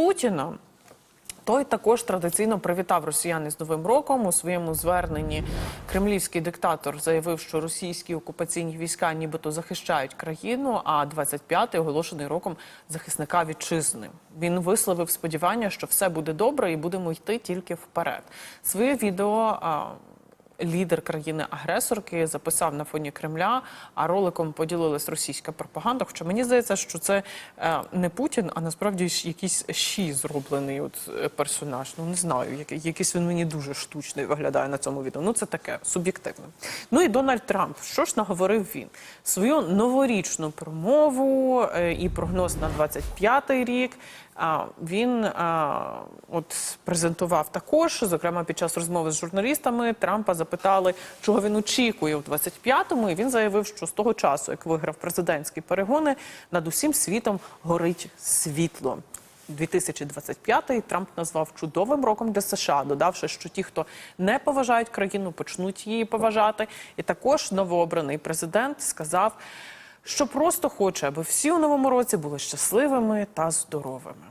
Путіна. Той також традиційно привітав росіян із Новим роком. У своєму зверненні кремлівський диктатор заявив, що російські окупаційні війська нібито захищають країну, а 25-й оголошений роком захисника вітчизни. Він висловив сподівання, що все буде добре і будемо йти тільки вперед. Своє відео. Лідер країни-агресорки записав на фоні Кремля, а роликом поділилась російська пропаганда. Хоча мені здається, що це е, не Путін, а насправді якийсь щі зроблений от е, персонаж. Ну не знаю, якийсь він мені дуже штучний виглядає на цьому відео. Ну це таке суб'єктивне. Ну і Дональд Трамп. Що ж наговорив він? Свою новорічну промову е, і прогноз на 25-й рік. Він от презентував також, зокрема під час розмови з журналістами, Трампа запитали, чого він очікує у 25-му, і він заявив, що з того часу, як виграв президентські перегони, над усім світом горить світло. 2025-й Трамп назвав чудовим роком для США, додавши, що ті, хто не поважають країну, почнуть її поважати. І також новообраний президент сказав, що просто хоче, аби всі у новому році були щасливими та здоровими.